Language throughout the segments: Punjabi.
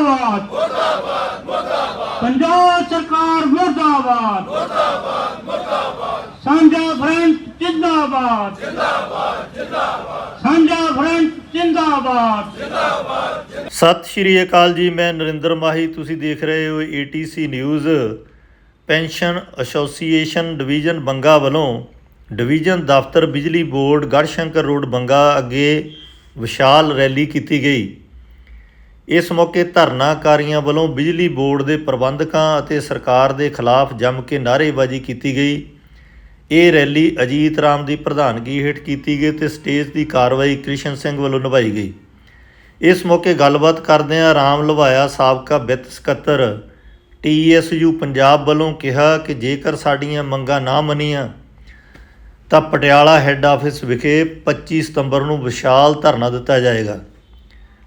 ਮੁਰਦਾਬਾਦ। ਮੁਰਦਾਬਾਦ ਮੁਰਦਾਬਾਦ ਪੰਜਾਬ ਸਰਕਾਰ ਮੁਰਦਾਬਾਦ। ਮੁਰਦਾਬਾਦ ਮੁਰਦਾਬਾਦ ਸਾਂਝਾ ਫਰੰਟ ਜਿੰਦਾਬਾਦ। ਜਿੰਦਾਬਾਦ ਜਿੰਦਾਬਾਦ ਸਾਂਝਾ ਫਰੰਟ ਜਿੰਦਾਬਾਦ। ਸਤਿ ਸ਼੍ਰੀ ਅਕਾਲ ਜੀ, ਮੈਂ ਨਰਿੰਦਰ ਮਾਹੀ। ਤੁਸੀਂ ਦੇਖ ਰਹੇ ਹੋ ATC news. Pension association division Banga ਵੱਲੋਂ ਡਿਵੀਜ਼ਨ ਦਫ਼ਤਰ ਬਿਜਲੀ ਬੋਰਡ ਗੜਸ਼ੰਕਰ ਰੋਡ ਬੰਗਾ ਅੱਗੇ ਵਿਸ਼ਾਲ ਰੈਲੀ ਕੀਤੀ ਗਈ। ਇਸ ਮੌਕੇ ਧਰਨਾਕਾਰੀਆਂ ਵੱਲੋਂ ਬਿਜਲੀ ਬੋਰਡ ਦੇ ਪ੍ਰਬੰਧਕਾਂ ਅਤੇ ਸਰਕਾਰ ਦੇ ਖਿਲਾਫ ਜੰਮ ਕੇ ਨਾਅਰੇਬਾਜ਼ੀ ਕੀਤੀ ਗਈ। ਇਹ ਰੈਲੀ ਅਜੀਤ ਰਾਮ ਦੀ ਪ੍ਰਧਾਨਗੀ ਹੇਠ ਕੀਤੀ ਗਈ ਤੇ ਸਟੇਜ ਦੀ ਕਾਰਵਾਈ ਕ੍ਰਿਸ਼ਨ ਸਿੰਘ ਵੱਲੋਂ ਨਿਭਾਈ ਗਈ। ਇਸ ਮੌਕੇ ਗੱਲਬਾਤ ਕਰਦਿਆਂ ਰਾਮ ਲਵਾਇਆ ਸਾਬਕਾ ਵਿੱਤ ਸਕੱਤਰ ਟੀਐਸਯੂ ਪੰਜਾਬ ਵੱਲੋਂ ਕਿਹਾ ਕਿ ਜੇਕਰ ਸਾਡੀਆਂ ਮੰਗਾਂ ਨਾ ਮੰਨੀਆਂ ਤਾਂ ਪਟਿਆਲਾ ਹੈੱਡ ਆਫਿਸ ਵਿਖੇ 25 ਸਤੰਬਰ ਨੂੰ ਵਿਸ਼ਾਲ ਧਰਨਾ ਦਿੱਤਾ ਜਾਏਗਾ।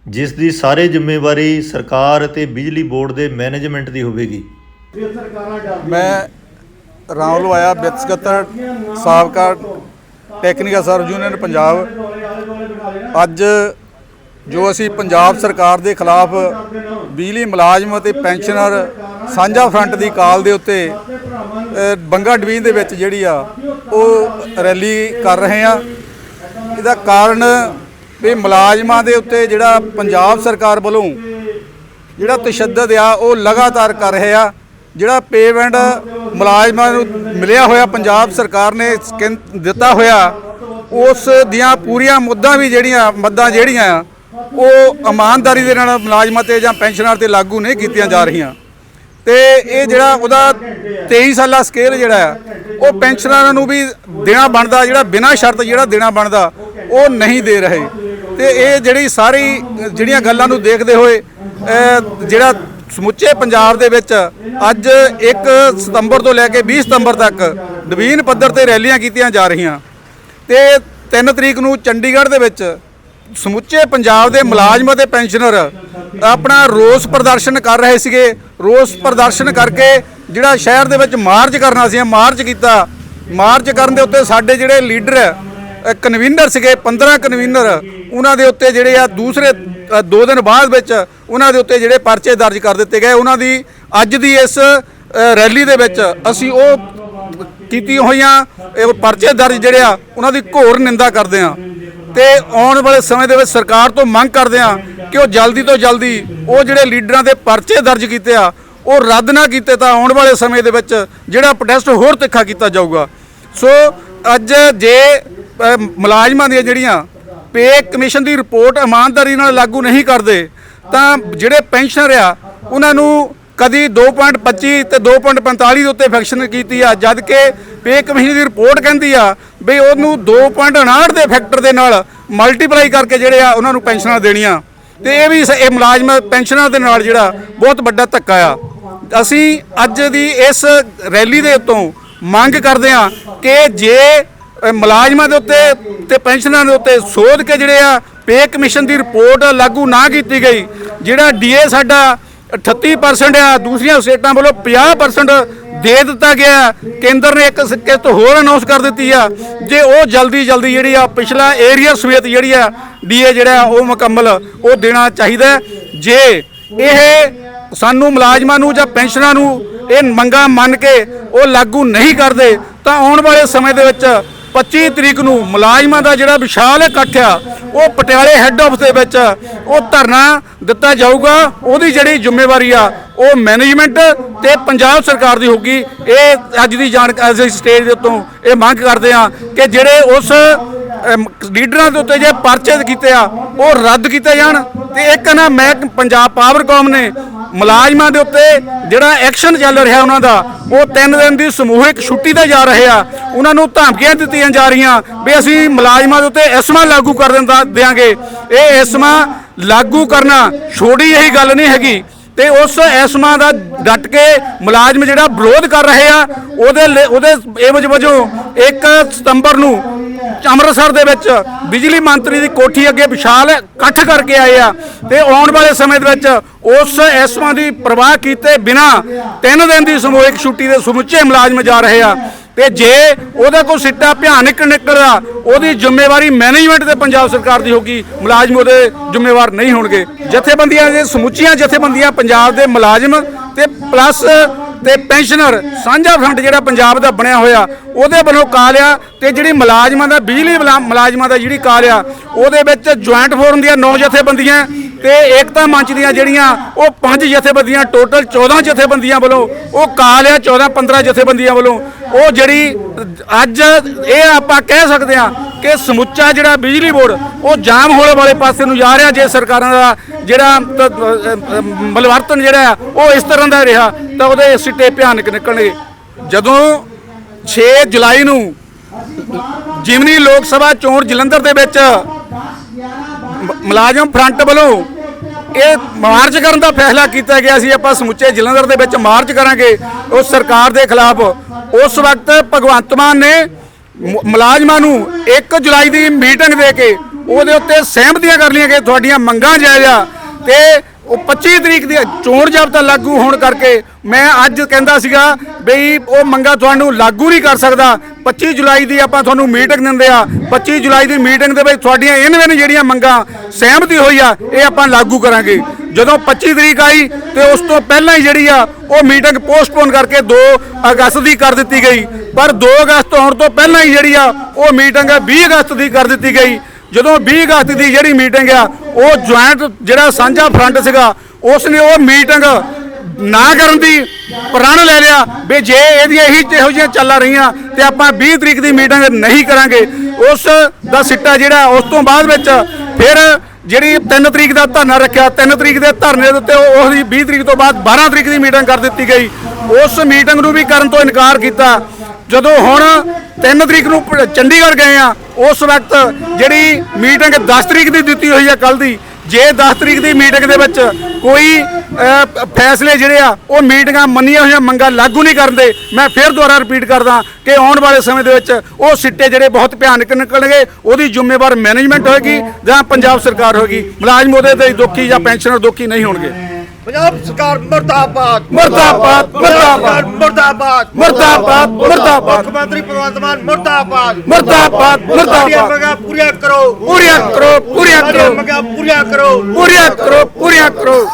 ਜਿਸ ਦੀ ਸਾਰੇ ਜ਼ਿੰਮੇਵਾਰੀ ਸਰਕਾਰ ਅਤੇ ਬਿਜਲੀ ਬੋਰਡ ਦੇ ਮੈਨੇਜਮੈਂਟ ਦੀ ਹੋਵੇਗੀ। ਮੈਂ ਰਾਮ ਲਵਾਇਆ ਵਿੱਤ ਸਕੱਤਰ ਸਾਬਕਾ ਟੈਕਨੀਕਲ ਸਰਵ ਯੂਨੀਅਨ ਪੰਜਾਬ ਅੱਜ ਜੋ ਅਸੀਂ ਪੰਜਾਬ ਸਰਕਾਰ ਦੇ ਖਿਲਾਫ ਬਿਜਲੀ ਮੁਲਾਜ਼ਮ ਅਤੇ ਪੈਨਸ਼ਨਰ ਸਾਂਝਾ ਫਰੰਟ ਦੀ ਕਾਲ ਦੇ ਉੱਤੇ ਬੰਗਾ ਡਿਵੀਜ਼ਨ ਦੇ ਵਿੱਚ ਜਿਹੜੀ ਆ ਉਹ ਰੈਲੀ ਕਰ ਰਹੇ ਆ। ਇਹਦਾ ਕਾਰਨ ਵੀ ਮੁਲਾਜ਼ਮਾਂ ਦੇ ਉੱਤੇ ਜਿਹੜਾ ਪੰਜਾਬ ਸਰਕਾਰ ਵੱਲੋਂ ਜਿਹੜਾ ਤਸ਼ੱਦਦ ਆ, ਉਹ ਲਗਾਤਾਰ ਕਰ ਰਿਹਾ ਆ। ਜਿਹੜਾ ਪੇਮੈਂਟ ਮੁਲਾਜ਼ਮਾਂ ਨੂੰ ਮਿਲਿਆ ਹੋਇਆ ਪੰਜਾਬ ਸਰਕਾਰ ਨੇ ਸਕਿਨ ਦਿੱਤਾ ਹੋਇਆ, ਉਸ ਦੀਆਂ ਪੂਰੀਆਂ ਮੁੱਦਾਂ ਵੀ ਜਿਹੜੀਆਂ, ਮੱਦਾਂ ਜਿਹੜੀਆਂ ਆ, ਉਹ ਇਮਾਨਦਾਰੀ ਦੇ ਨਾਲ ਮੁਲਾਜ਼ਮਾਂ ਤੇ ਜਾਂ ਪੈਨਸ਼ਨਰ ਤੇ ਲਾਗੂ ਨਹੀਂ ਕੀਤੀਆਂ ਜਾ ਰਹੀਆਂ। ਤੇ ਇਹ ਜਿਹੜਾ ਉਹਦਾ 23 ਸਾਲਾ ਸਕੇਲ ਜਿਹੜਾ ਆ, ਉਹ ਪੈਨਸ਼ਨਰਾਂ ਨੂੰ ਵੀ ਦੇਣਾ ਬਣਦਾ, ਜਿਹੜਾ ਬਿਨਾਂ ਸ਼ਰਤ ਜਿਹੜਾ ਦੇਣਾ ਬਣਦਾ, ਉਹ ਨਹੀਂ ਦੇ ਰਹੇ। ਤੇ ਇਹ ਜਿਹੜੀ ਸਾਰੀ, ਜਿਹੜੀਆਂ ਗੱਲਾਂ ਨੂੰ ਦੇਖਦੇ ਹੋਏ ਜਿਹੜਾ ਸਮੁੱਚੇ ਪੰਜਾਬ ਦੇ ਵਿੱਚ ਅੱਜ 1 ਸਤੰਬਰ ਤੋਂ ਲੈ ਕੇ 20 ਸਤੰਬਰ ਤੱਕ ਨਵੀਨ ਪੱਧਰ ਤੇ ਰੈਲੀਆਂ ਕੀਤੀਆਂ ਜਾ ਰਹੀਆਂ। ਤੇ 3 ਤਰੀਕ ਨੂੰ ਚੰਡੀਗੜ੍ਹ ਦੇ ਵਿੱਚ ਸਮੁੱਚੇ ਪੰਜਾਬ ਦੇ ਮੁਲਾਜ਼ਮ ਅਤੇ ਪੈਨਸ਼ਨਰ ਆਪਣਾ ਰੋਸ ਪ੍ਰਦਰਸ਼ਨ ਕਰ ਰਹੇ ਸੀਗੇ। ਰੋਸ ਪ੍ਰਦਰਸ਼ਨ ਕਰਕੇ ਜਿਹੜਾ ਸ਼ਹਿਰ ਦੇ ਵਿੱਚ ਮਾਰਚ ਕਰਨਾ ਸੀ, ਮਾਰਚ ਕੀਤਾ। ਮਾਰਚ ਕਰਨ ਦੇ ਉੱਤੇ ਸਾਡੇ ਜਿਹੜੇ ਲੀਡਰ ਕਨਵੀਨਰ ਸੀਗੇ 15 ਕਨਵੀਨਰ ਉਹਨਾਂ ਦੇ ਉੱਤੇ ਜਿਹੜੇ ਆ ਦੂਸਰੇ ਅ, ਦੋ ਦਿਨ ਬਾਅਦ ਵਿੱਚ ਉਹਨਾਂ ਦੇ ਉੱਤੇ ਜਿਹੜੇ ਪਰਚੇ ਦਰਜ ਕਰ ਦਿੱਤੇ ਗਏ। ਉਹਨਾਂ ਦੀ ਅੱਜ ਦੀ ਇਸ ਰੈਲੀ ਦੇ ਵਿੱਚ ਅਸੀਂ ਉਹ ਕੀਤੀਆਂ ਹੋਈਆਂ ਇਹ ਪਰਚੇ ਦਰਜ ਜਿਹੜੇ ਆ ਉਹਨਾਂ ਦੀ ਘੋਰ ਨਿੰਦਾ ਕਰਦੇ ਆ ਤੇ ਆਉਣ ਵਾਲੇ ਸਮੇਂ ਦੇ ਵਿੱਚ ਸਰਕਾਰ ਤੋਂ ਮੰਗ ਕਰਦੇ ਆ ਕਿ ਉਹ ਜਲਦੀ ਤੋਂ ਜਲਦੀ ਉਹ ਜਿਹੜੇ ਲੀਡਰਾਂ ਦੇ ਪਰਚੇ ਦਰਜ ਕੀਤੇ ਆ ਉਹ ਰੱਦ ਨਾ ਕੀਤੇ ਤਾਂ ਆਉਣ ਵਾਲੇ ਸਮੇਂ ਦੇ ਵਿੱਚ ਜਿਹੜਾ ਪ੍ਰੋਟੈਸਟ ਹੋਰ ਤਿੱਖਾ ਕੀਤਾ ਜਾਊਗਾ। ਸੋ ਅੱਜ ਜੇ ਮੁਲਾਜ਼ਮਾਂ ਦੀਆਂ ਜਿਹੜੀਆਂ ਪੇ ਕਮਿਸ਼ਨ ਦੀ ਰਿਪੋਰਟ ਇਮਾਨਦਾਰੀ ਨਾਲ ਲਾਗੂ ਨਹੀਂ ਕਰਦੇ, ਤਾਂ ਜਿਹੜੇ ਪੈਨਸ਼ਨਰ ਆ, ਉਹਨਾਂ ਨੂੰ ਕਦੀ 2.25 ਤੇ 2.45 ਦੇ ਉੱਤੇ ਫੈਕਸ਼ਨ ਕੀਤੀ ਆ, ਜਦ ਕਿ ਪੇ ਕਮਿਸ਼ਨ ਦੀ ਰਿਪੋਰਟ ਕਹਿੰਦੀ ਆ ਵੀ ਉਹਨੂੰ 2.59 ਦੇ ਫੈਕਟਰ ਦੇ ਨਾਲ ਮਲਟੀਪਲਾਈ ਕਰਕੇ ਜਿਹੜੇ ਆ, ਉਹਨਾਂ ਨੂੰ ਪੈਨਸ਼ਨਾਂ ਦੇਣੀਆਂ। ਤੇ ਇਹ ਵੀ ਇਹ ਮੁਲਾਜ਼ਮ ਪੈਨਸ਼ਨਾਂ ਦੇ ਨਾਲ ਜਿਹੜਾ ਬਹੁਤ ਵੱਡਾ ਧੱਕਾ ਆ। ਅਸੀਂ ਅੱਜ ਦੀ ਇਸ ਰੈਲੀ ਦੇ ਉੱਤੋਂ ਮੰਗ ਕਰਦੇ ਆ ਕਿ ਜੇ ਮੁਲਾਜ਼ਮਾਂ ਦੇ ਉੱਤੇ ਤੇ ਪੈਨਸ਼ਨਾਂ ਦੇ ਉੱਤੇ ਸੋਧ ਕੇ ਜਿਹੜੇ ਆ, ਪੇ ਕਮਿਸ਼ਨ ਦੀ ਰਿਪੋਰਟ ਲਾਗੂ ਨਾ ਕੀਤੀ ਗਈ, ਜਿਹੜਾ ਡੀਏ ਸਾਡਾ 38% ਆ, ਦੂਸਰੀਆਂ ਸਟੇਟਾਂ ਵੱਲੋਂ 50% ਦੇ ਦਿੱਤਾ ਗਿਆ, ਕੇਂਦਰ ਨੇ ਇੱਕ ਕਿਸ਼ਤ ਹੋਰ ਅਨਾਉਂਸ ਕਰ ਦਿੱਤੀ ਆ, ਜੇ ਉਹ ਜਲਦੀ ਜਲਦੀ ਜਿਹੜੀ ਆ, ਪਿਛਲਾ ਏਰੀਆ ਸਮੇਤ ਜਿਹੜੀ ਆ, ਡੀਏ ਜਿਹੜਾ ਉਹ ਮੁਕੰਮਲ ਉਹ ਦੇਣਾ ਚਾਹੀਦਾ ਜੇ ਇਹ ਸਾਨੂੰ ਮੁਲਾਜ਼ਮਾਂ ਨੂੰ ਜਾਂ ਪੈਨਸ਼ਨਾਂ ਨੂੰ ਇਹ ਮੰਗਾਂ ਮੰਨ ਕੇ ਉਹ ਲਾਗੂ ਨਹੀਂ ਕਰਦੇ, ਤਾਂ ਆਉਣ ਵਾਲੇ ਸਮੇਂ ਦੇ ਵਿੱਚ 25 ਤਰੀਕ ਨੂੰ ਮੁਲਾਜ਼ਮਾਂ ਦਾ ਜਿਹੜਾ ਵਿਸ਼ਾਲ ਇਕੱਠ ਆ, ਉਹ ਪਟਿਆਲੇ ਹੈੱਡ ਆਫਿਸ ਦੇ ਵਿੱਚ ਉਹ ਧਰਨਾ ਦਿੱਤਾ ਜਾਊਗਾ। ਉਹਦੀ ਜਿਹੜੀ ਜ਼ਿੰਮੇਵਾਰੀ ਆ, ਉਹ ਮੈਨੇਜਮੈਂਟ ਤੇ ਪੰਜਾਬ ਸਰਕਾਰ ਦੀ ਹੋਊਗੀ। ਇਹ ਅੱਜ ਦੀ ਜਾਣਕਾਰੀ ਸਟੇਜ ਦੇ ਉੱਤੋਂ ਇਹ ਮੰਗ ਕਰਦੇ ਆ ਕਿ ਜਿਹੜੇ ਉਸ ਲੀਡਰਾਂ ਦੇ ਉੱਤੇ ਜੇ ਪਰਚੇ ਕੀਤੇ ਆ, ਉਹ ਰੱਦ ਕੀਤੇ ਜਾਣ। ਤੇ ਇੱਕ ਨਾ ਮੈਂ ਪੰਜਾਬ ਪਾਵਰਕਾਮ ਨੇ ਮੁਲਾਜ਼ਮਾਂ ਦੇ ਉੱਤੇ ਜਿਹੜਾ ਐਕਸ਼ਨ ਚੱਲ ਰਿਹਾ ਉਹਨਾਂ ਦਾ, ਉਹ ਤਿੰਨ ਦਿਨ ਦੀ ਸਮੂਹਿਕ ਛੁੱਟੀ ਤੇ ਜਾ ਰਹੇ ਆ। ਉਹਨਾਂ ਨੂੰ ਧਮਕੀਆਂ ਦਿੱਤੀਆਂ ਜਾ ਰਹੀਆਂ ਵੀ ਅਸੀਂ ਮੁਲਾਜ਼ਮਾਂ ਦੇ ਉੱਤੇ ਐਸਮਾ ਲਾਗੂ ਕਰ ਦਿੰਦਾ ਦਿਆਂਗੇ। ਇਹ ਐਸਮਾ ਲਾਗੂ ਕਰਨਾ ਛੋਟੀ ਇਹੀ ਗੱਲ ਨਹੀਂ ਹੈਗੀ। ਤੇ ਉਸ ਐਸਮਾ ਦਾ ਡਟ ਕੇ ਮੁਲਾਜ਼ਮ ਜਿਹੜਾ ਵਿਰੋਧ ਕਰ ਰਹੇ ਆ, ਉਹਦੇ ਲਈ- ਉਹਦੇ ਏਵਜ ਵਜੋਂ 1 ਸਤੰਬਰ ਨੂੰ ਅੰਮ੍ਰਿਤਸਰ ਦੇ ਵਿੱਚ ਬਿਜਲੀ ਮੰਤਰੀ ਦੀ ਕੋਠੀ ਅੱਗੇ ਵਿਸ਼ਾਲ ਇਕੱਠ ਕਰਕੇ ਆਏ ਆ ਤੇ ਆਉਣ ਵਾਲੇ ਸਮੇਂ ਦੇ ਵਿੱਚ ਉਸ ਐਸਮਾ ਦੀ ਪ੍ਰਵਾਹ ਕੀਤੇ ਬਿਨਾ ਤਿੰਨ ਦਿਨ ਦੀ ਸਮੂਹਿਕ ਛੁੱਟੀ ਦੇ ਸਮੁੱਚੇ ਮੁਲਾਜ਼ਮ ਜਾ ਰਹੇ ਆ। ਤੇ ਜੇ ਉਹਦਾ ਕੋਈ ਸਿੱਟਾ ਭਿਆਨਕ ਨਿਕਲਦਾ, ਉਹਦੀ ਜ਼ਿੰਮੇਵਾਰੀ ਮੈਨੇਜਮੈਂਟ ਤੇ ਪੰਜਾਬ ਸਰਕਾਰ ਦੀ ਹੋਗੀ ਮੁਲਾਜ਼ਮ ਉਹਦੇ ਜ਼ਿੰਮੇਵਾਰ ਨਹੀਂ ਹੋਣਗੇ। ਜਥੇਬੰਦੀਆਂ ਦੇ ਸਮੁੱਚੀਆਂ ਜਥੇਬੰਦੀਆਂ ਪੰਜਾਬ ਦੇ ਮੁਲਾਜ਼ਮ ਤੇ ਪਲੱਸ ਤੇ ਪੈਨਸ਼ਨਰ ਸਾਂਝਾ ਫੰਡ ਜਿਹੜਾ ਪੰਜਾਬ ਦਾ ਬਣਿਆ ਹੋਇਆ, ਉਹਦੇ ਵੱਲੋਂ ਕਾਲ ਆ ਤੇ ਜਿਹੜੀ ਮੁਲਾਜ਼ਮਾਂ ਦਾ ਬਿਜਲੀ ਮੁਲਾਜ਼ਮਾਂ ਦਾ ਜਿਹੜੀ ਕਾਲ ਆ, ਉਹਦੇ ਵਿੱਚ ਜੁਆਇੰਟ ਫੋਰਮ ਦੀਆਂ ਨੌ ਜਥੇਬੰਦੀਆਂ ਤੇ ਏਕਤਾ ਮੰਚ ਦੀਆਂ ਜਿਹੜੀਆਂ ਉਹ ਪੰਜ ਜਥੇਬੰਦੀਆਂ, ਟੋਟਲ 14 ਜਥੇਬੰਦੀਆਂ ਵੱਲੋਂ, ਉਹ ਕਾਲ ਆ 14 15 ਜਥੇਬੰਦੀਆਂ ਵੱਲੋਂ, ਉਹ ਜਿਹੜੀ ਅੱਜ ਇਹ ਆਪਾਂ ਕਹਿ ਸਕਦੇ ਆ ਕਿ ਸਮੁੱਚਾ ਜਿਹੜਾ ਬਿਜਲੀ ਬੋਰਡ, ਉਹ ਜਾਮ ਹੋਣ ਵਾਲੇ ਪਾਸੇ ਨੂੰ ਜਾ ਰਿਹਾ ਜੇ ਸਰਕਾਰਾਂ ਦਾ ਜਿਹੜਾ ਤ- ਮਲਵਰਤਨ ਜਿਹੜਾ ਉਹ ਇਸ ਤਰ੍ਹਾਂ ਦਾ ਰਿਹਾ, ਤਾਂ ਉਹਦੇ ਸਿੱਟੇ ਭਿਆਨਕ ਨਿਕਲਣਗੇ। ਜਦੋਂ 6 ਜੁਲਾਈ ਨੂੰ ਜਿਮਨੀ ਲੋਕ ਸਭਾ ਚੋਣ ਜਲੰਧਰ ਦੇ ਵਿੱਚ ਮੁਲਾਜ਼ਮ ਫਰੰਟ ਵੱਲੋਂ ਇਹ ਮਾਰਚ ਕਰਨ ਦਾ ਫੈਸਲਾ ਕੀਤਾ ਗਿਆ ਸੀ। ਆਪਾਂ ਸਮੁੱਚੇ ਜਲੰਧਰ ਦੇ ਵਿੱਚ ਮਾਰਚ ਕਰਾਂਗੇ। ਉਸ ਸਰਕਾਰ ਦੇ ਖਿਲਾਫ ਉਸ ਵਕਤ ਭਗਵੰਤ ਮਾਨ ਨੇ ਮੁਲਾਜ਼ਮਾਂ ਨੂੰ 1 ਜੁਲਾਈ ਦੀ ਮੀਟਿੰਗ ਦੇ ਕੇ ਉਹਦੇ ਉੱਤੇ ਸਹਿਮਤੀਆਂ ਕਰ ਲਈਆਂ ਕਿ ਤੁਹਾਡੀਆਂ ਮੰਗਾਂ ਜਾਇਜ਼ ਆ ਤੇ ਉਹ 25 ਤਰੀਕ ਦੀ ਚੋਣ ਜਾਬਤਾ ਲਾਗੂ ਹੋਣ ਕਰਕੇ ਮੈਂ ਅੱਜ ਕਹਿੰਦਾ ਸੀਗਾ ਬਈ ਉਹ ਮੰਗਾ ਤੁਹਾਨੂੰ ਲਾਗੂ ਨਹੀਂ ਕਰ ਸਕਦਾ। 25 ਜੁਲਾਈ ਦੀ ਆਪਾਂ ਤੁਹਾਨੂੰ ਮੀਟਿੰਗ ਦਿੰਦੇ ਆ। 25 ਜੁਲਾਈ ਦੀ ਮੀਟਿੰਗ ਦੇ ਵਿੱਚ ਤੁਹਾਡੀਆਂ ਇਹਨਾਂ ਨੇ ਜਿਹੜੀਆਂ ਮੰਗਾਂ ਸਹਿਮਤੀ ਹੋਈ ਆ, ਇਹ ਆਪਾਂ ਲਾਗੂ ਕਰਾਂਗੇ। ਜਦੋਂ 25 ਤਰੀਕ ਆਈ ਤੇ ਉਸ ਤੋਂ ਪਹਿਲਾਂ ਹੀ ਜਿਹੜੀ ਆ, ਉਹ ਮੀਟਿੰਗ ਪੋਸਟਪੋਨ ਕਰਕੇ 2 ਅਗਸਤ ਦੀ ਕਰ ਦਿੱਤੀ ਗਈ। ਪਰ 2 ਅਗਸਤ ਹੋਣ ਤੋਂ ਪਹਿਲਾਂ ਹੀ ਜਿਹੜੀ ਆ, ਉਹ ਮੀਟਿੰਗ 20 ਅਗਸਤ ਦੀ ਕਰ ਦਿੱਤੀ ਗਈ। ਜਦੋਂ 20 ਅਗਸਤ ਦੀ ਜਿਹੜੀ ਮੀਟਿੰਗ ਆ, ਉਹ ਜੁਆਇੰਟ ਜਿਹੜਾ ਸਾਂਝਾ ਫਰੰਟ ਸੀਗਾ ਉਸ ਨੇ ਉਹ ਮੀਟਿੰਗ ਨਾ ਕਰਨ ਦੀ ਪ੍ਰਣ ਲੈ ਲਿਆ ਵੀ ਜੇ ਇਹਦੀਆਂ ਇਹੀ ਇਹੋ ਜਿਹੀਆਂ ਚੱਲਾਂ ਰਹੀਆਂ ਤੇ ਆਪਾਂ 20 ਤਰੀਕ ਦੀ ਮੀਟਿੰਗ ਨਹੀਂ ਕਰਾਂਗੇ, ਉਸ ਦਾ ਸਿੱਟਾ ਜਿਹੜਾ, ਉਸ ਤੋਂ ਬਾਅਦ ਵਿੱਚ ਫਿਰ ਜਿਹੜੀ 3 ਤਰੀਕ ਦਾ ਧਰਨਾ ਰੱਖਿਆ 3 ਤਰੀਕ ਦੇ ਧਰਨੇ ਦੇ ਉੱਤੇ ਉਹ- ਉਹਦੀ 20 ਤਰੀਕ ਤੋਂ ਬਾਅਦ 12 ਤਰੀਕ ਦੀ ਮੀਟਿੰਗ ਕਰ ਦਿੱਤੀ ਗਈ। ਉਸ ਮੀਟਿੰਗ ਨੂੰ ਵੀ ਕਰਨ ਤੋਂ ਇਨਕਾਰ ਕੀਤਾ। ਜਦੋਂ ਹੁਣ 3 ਤਰੀਕ ਨੂੰ ਚੰਡੀਗੜ੍ਹ ਗਏ ਆ ਉਸ ਵਕਤ ਜਿਹੜੀ ਮੀਟਿੰਗ 10 ਤਰੀਕ ਦੀ ਦਿੱਤੀ ਹੋਈ ਆ ਕੱਲ ਦੀ, ਜੇ 10 ਤਰੀਕ ਦੀ ਮੀਟਿੰਗ ਦੇ ਵਿੱਚ ਕੋਈ ਫੈਸਲੇ ਜਿਹੜੇ ਆ, ਉਹ ਮੀਟਿੰਗਾਂ ਮੰਨੀਆਂ ਹੋਈਆਂ, ਮੰਗਾਂ ਲਾਗੂ ਨਹੀਂ ਕਰਦੇ ਮੈਂ ਫਿਰ ਦੁਬਾਰਾ ਰਿਪੀਟ ਕਰਦਾ ਕਿ ਆਉਣ ਵਾਲੇ ਸਮੇਂ ਦੇ ਵਿੱਚ ਉਹ ਸਿੱਟੇ ਜਿਹੜੇ ਬਹੁਤ ਭਿਆਨਕ ਨਿਕਲਣਗੇ, ਉਹਦੀ ਜ਼ਿੰਮੇਵਾਰ ਮੈਨੇਜਮੈਂਟ ਹੋਏਗੀ ਜਾਂ ਪੰਜਾਬ ਸਰਕਾਰ ਹੋਏਗੀ। ਮੁਲਾਜ਼ਮ ਉਹਦੇ ਤੇ ਦੁਖੀ ਜਾਂ ਪੈਨਸ਼ਨਰ ਦੁਖੀ ਨਹੀਂ ਹੋਣਗੇ। ਪੰਜਾਬ ਸਰਕਾਰ ਮਰਦਾਬਾਦ। ਮੁਰਦਾਬਾਦ ਮੁਰਦਾਬਾਦ। ਮਰਦਾਬਾਦ। ਮੁਰਦਾਬਾਦ ਮੁਰਦਾਬਾਦ। ਮੁੱਖ ਮੰਤਰੀ ਭਗਵੰਤ ਮਾਨ ਮਰਦਾਬਾਦ। ਮੁਰਦਾਬਾਦ ਸਾਡੀਆਂ ਮੁਰਦਾਬਾਦ ਮੰਗਾਂ ਪੂਰੀਆਂ ਕਰੋ। ਪੂਰੀਆਂ ਕਰੋ ਪੂਰੀਆਂ ਸਾਡੀਆਂ ਕਰੋ ਮੰਗਾਂ ਪੂਰੀਆਂ ਕਰੋ। ਪੂਰੀਆਂ ਕਰੋ ਪੂਰੀਆਂ ਕਰੋ।